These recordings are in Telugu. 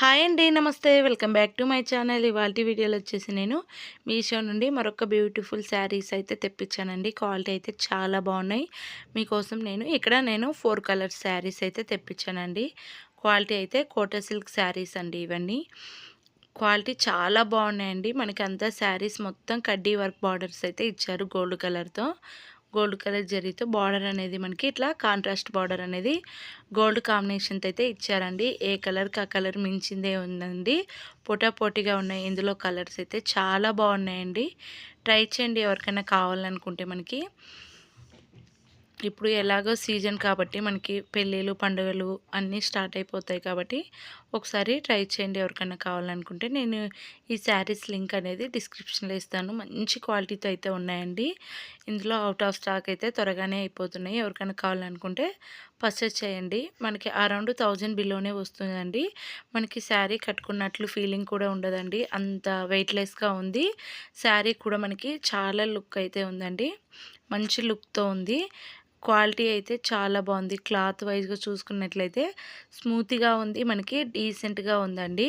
హాయ్ అండి నమస్తే. Welcome back to my channel. ఇవాళ వీడియోలో వచ్చేసి నేను మీషో నుండి మరొక బ్యూటిఫుల్ శారీస్ అయితే తెప్పించానండి. క్వాలిటీ అయితే చాలా బాగున్నాయి. మీకోసం నేను ఇక్కడ నేను ఫోర్ కలర్ శారీస్ అయితే తెప్పించానండి. క్వాలిటీ అయితే కోట సిల్క్ శారీస్ అండి ఇవన్నీ. క్వాలిటీ చాలా బాగున్నాయండి. మనకి అంతా శారీస్ మొత్తం కడ్డీ వర్క్ బార్డర్స్ అయితే ఇచ్చారు గోల్డ్ కలర్తో. గోల్డ్ కలర్ జరీతో బార్డర్ అనేది మనకి ఇట్లా కాంట్రాస్ట్ బార్డర్ అనేది గోల్డ్ కాంబినేషన్తో అయితే ఇచ్చారండి. ఏ కలర్కి ఆ కలర్ మించిందే ఉందండి. పోటాపోటీగా ఉన్నాయి. ఇందులో కలర్స్ అయితే చాలా బాగున్నాయండి. ట్రై చేయండి ఎవరికైనా కావాలనుకుంటే మనకి. ఇప్పుడు ఎలాగో సీజన్ కాబట్టి మనకి పెళ్ళిళ్ళు పండుగలు అన్నీ స్టార్ట్ అయిపోతాయి కాబట్టి ఒకసారి ట్రై చేయండి ఎవరికైనా కావాలనుకుంటే. నేను ఈ శారీస్ లింక్ అనేది డిస్క్రిప్షన్లో ఇస్తాను. మంచి క్వాలిటీతో అయితే ఉన్నాయండి. ఇందులో అవుట్ ఆఫ్ స్టాక్ అయితే త్వరగానే అయిపోతున్నాయి. ఎవరికైనా కావాలనుకుంటే పర్చేస్ చేయండి. మనకి అరౌండ్ థౌజండ్ బిలోనే వస్తుందండి. మనకి శారీ కట్టుకున్నట్లు ఫీలింగ్ కూడా ఉండదండి. అంత వెయిట్లెస్గా ఉంది. శారీ కూడా మనకి చాలా లుక్ అయితే ఉందండి. మంచి లుక్తో ఉంది. క్వాలిటీ అయితే చాలా బాగుంది. క్లాత్ వైజ్గా చూసుకున్నట్లయితే స్మూత్గా ఉంది. మనకి డీసెంట్గా ఉందండి.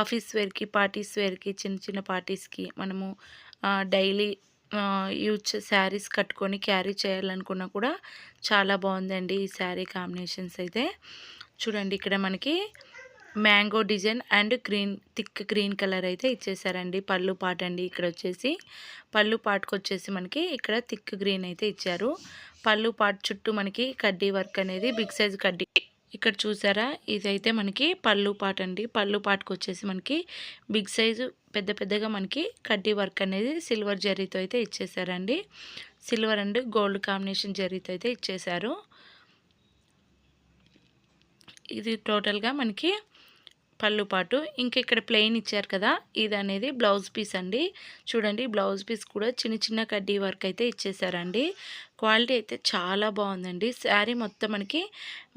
ఆఫీస్ వేర్కి పార్టీస్ వేర్కి చిన్న చిన్న పార్టీస్కి మనము డైలీ యూజ్ శారీస్ కట్టుకొని క్యారీ చేయాలనుకున్నా కూడా చాలా బాగుందండి ఈ శారీ కాంబినేషన్స్ అయితే. చూడండి ఇక్కడ మనకి mango design and green thick green colour అయితే ఇచ్చేసారండి. పళ్ళు పాట అండి ఇక్కడ వచ్చేసి పళ్ళు పాటకు వచ్చేసి మనకి ఇక్కడ థిక్ గ్రీన్ అయితే ఇచ్చారు. పళ్ళు పాటు చుట్టూ మనకి కడ్డీ వర్క్ అనేది బిగ్ సైజ్ కడ్డీ. ఇక్కడ చూసారా? ఇదైతే మనకి పళ్ళు పాట అండి. పళ్ళు పాటకు వచ్చేసి మనకి బిగ్ సైజు పెద్ద పెద్దగా మనకి కడ్డీ వర్క్ అనేది సిల్వర్ జరీతో అయితే ఇచ్చేసారండి. సిల్వర్ అండ్ గోల్డ్ కాంబినేషన్ జరీతో అయితే ఇచ్చేసారు. ఇది టోటల్గా మనకి పళ్ళు పాటు. ఇంకా ఇక్కడ ప్లెయిన్ ఇచ్చారు కదా ఇది అనేది బ్లౌజ్ పీస్ అండి. చూడండి బ్లౌజ్ పీస్ కూడా చిన్న చిన్న కడ్డీ వర్క్ అయితే ఇచ్చేసారండి. క్వాలిటీ అయితే చాలా బాగుందండి. శారీ మొత్తం మనకి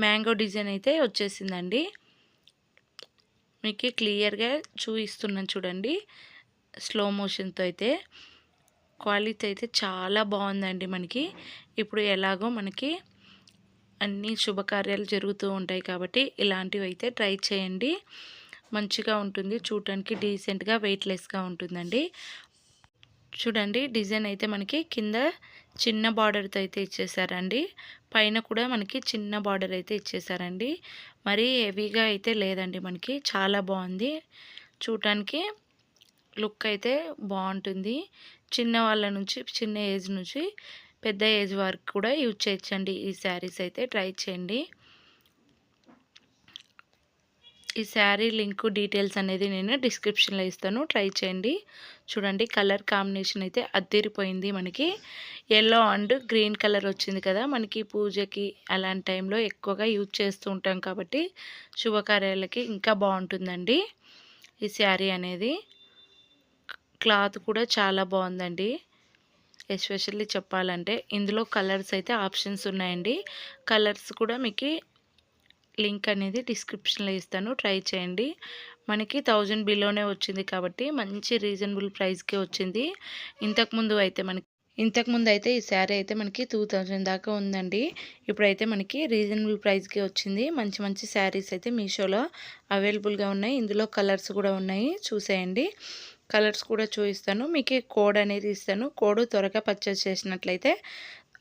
మ్యాంగో డిజైన్ అయితే వచ్చేసిందండి. మీకు క్లియర్గా చూపిస్తున్నాను చూడండి స్లో మోషన్తో అయితే. క్వాలిటీ అయితే చాలా బాగుందండి మనకి. ఇప్పుడు ఎలాగో మనకి అన్ని శుభకార్యాలు జరుగుతూ ఉంటాయి కాబట్టి ఇలాంటివి అయితే ట్రై చేయండి. మంచిగా ఉంటుంది. చూడటానికి డీసెంట్గా వెయిట్లెస్గా ఉంటుందండి. చూడండి డిజైన్ అయితే మనకి కింద చిన్న బార్డర్తో అయితే ఇచ్చేసారండి. పైన కూడా మనకి చిన్న బార్డర్ అయితే ఇచ్చేసారండి. మరీ హెవీగా అయితే లేదండి మనకి. చాలా బాగుంది. చూడటానికి లుక్ అయితే బాగుంటుంది. చిన్న వాళ్ళ నుంచి చిన్న ఏజ్ నుంచి పెద్ద ఏజ్ వారికి కూడా యూజ్ చేయొచ్చండి. ఈ శారీస్ అయితే ట్రై చేయండి. ఈ శారీ లింక్ డీటెయిల్స్ అనేది నేను డిస్క్రిప్షన్లో ఇస్తాను. ట్రై చేయండి. చూడండి కలర్ కాంబినేషన్ అయితే అద్దరిపోయింది మనకి. ఎల్లో అండ్ గ్రీన్ కలర్ వచ్చింది కదా మనకి పూజకి అలాంటి టైంలో ఎక్కువగా యూజ్ చేస్తూ ఉంటాం కాబట్టి శుభకార్యాలకి ఇంకా బాగుంటుందండి ఈ శారీ అనేది. క్లాత్ కూడా చాలా బాగుందండి. ఎస్పెషల్లీ చెప్పాలంటే ఇందులో కలర్స్ అయితే ఆప్షన్స్ ఉన్నాయండి. కలర్స్ కూడా మీకు లింక్ అనేది డిస్క్రిప్షన్లో ఇస్తాను. ట్రై చేయండి. మనకి థౌజండ్ బిలోనే వచ్చింది కాబట్టి మంచి రీజనబుల్ ప్రైస్కే వచ్చింది. ఇంతకుముందు అయితే మనకి ఇంతకుముందు అయితే ఈ శారీ అయితే మనకి టూ థౌజండ్ దాకా ఉందండి. ఇప్పుడైతే మనకి రీజనబుల్ ప్రైస్కే వచ్చింది. మంచి మంచి శారీస్ అయితే మీషోలో అవైలబుల్గా ఉన్నాయి. ఇందులో కలర్స్ కూడా ఉన్నాయి. చూసేయండి. కలర్స్ కూడా చూపిస్తాను. మీకు కోడ్ అనేది ఇస్తాను. కోడ్ త్వరగా పర్చేస్ చేసినట్లయితే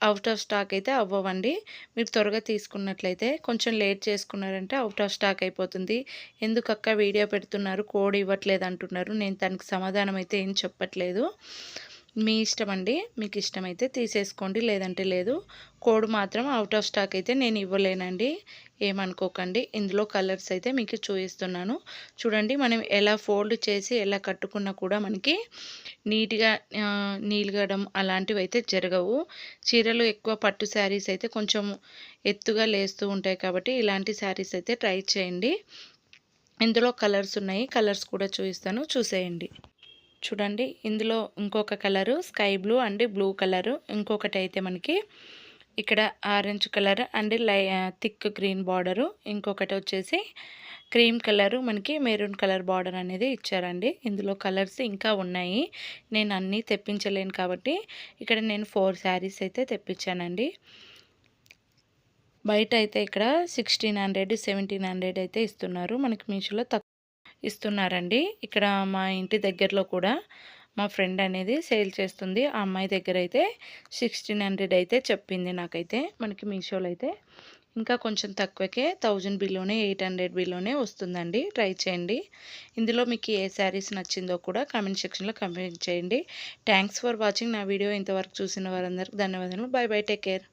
అవుట్ ఆఫ్ స్టాక్ అయితే అవ్వవండి. మీరు త్వరగా తీసుకున్నట్లయితే కొంచెం లేట్ చేసుకున్నారంటే అవుట్ ఆఫ్ స్టాక్ అయిపోతుంది. ఎందుకక్క వీడియో పెడుతున్నారు కోడ్ ఇవ్వట్లేదు అంటున్నారు. నేను దానికి సమాధానం అయితే ఏం చెప్పట్లేదు. మీ ఇష్టం అండి మీకు ఇష్టమైతే తీసేసుకోండి లేదంటే లేదు. కోడ్ మాత్రం అవుట్ ఆఫ్ స్టాక్ అయితే నేను ఇవ్వలేనండి. ఏమనుకోకండి. ఇందులో కలర్స్ అయితే మీకు చూపిస్తున్నాను. చూడండి మనం ఎలా ఫోల్డ్ చేసి ఎలా కట్టుకున్నా కూడా మనకి నీట్గా నీలుగడం అలాంటివి అయితే జరగవు. చీరలు ఎక్కువ పట్టు శారీస్ అయితే కొంచెం ఎత్తుగా లేస్తూ ఉంటాయి కాబట్టి ఇలాంటి శారీస్ అయితే ట్రై చేయండి. ఇందులో కలర్స్ ఉన్నాయి. కలర్స్ కూడా చూపిస్తాను. చూసేయండి. చూడండి ఇందులో ఇంకొక colour sky blue and blue colour. ఇంకొకటి అయితే మనకి ఇక్కడ orange colour and light thick green border. ఇంకొకటి వచ్చేసి క్రీమ్ కలరు మనకి మెరూన్ కలర్ బార్డర్ అనేది ఇచ్చారండి. ఇందులో కలర్స్ ఇంకా ఉన్నాయి. నేను అన్నీ తెప్పించలేను కాబట్టి ఇక్కడ నేను ఫోర్ శారీస్ అయితే తెప్పించానండి. బయట అయితే ఇక్కడ సిక్స్టీన్ హండ్రెడ్ సెవెంటీన్ హండ్రెడ్ అయితే ఇస్తున్నారు. మనకి మీషోలో తక్కువ ఇస్తున్నారండి. ఇక్కడ మా ఇంటి దగ్గరలో కూడా మా ఫ్రెండ్ అనేది సేల్ చేస్తుంది. ఆ అమ్మాయి దగ్గర అయితే సిక్స్టీన్ హండ్రెడ్ అయితే చెప్పింది నాకైతే. మనకి మీషోలో అయితే ఇంకా కొంచెం తక్కువకే థౌజండ్ బిల్లోనే ఎయిట్ హండ్రెడ్ బిల్లోనే వస్తుందండి. ట్రై చేయండి. ఇందులో మీకు ఏ శారీస్ నచ్చిందో కూడా కామెంట్ సెక్షన్లో కమెంట్ చేయండి. థ్యాంక్స్ ఫర్ వాచింగ్ నా వీడియో ఇంతవరకు చూసిన వారందరికీ ధన్యవాదాలు బై బై. Take care.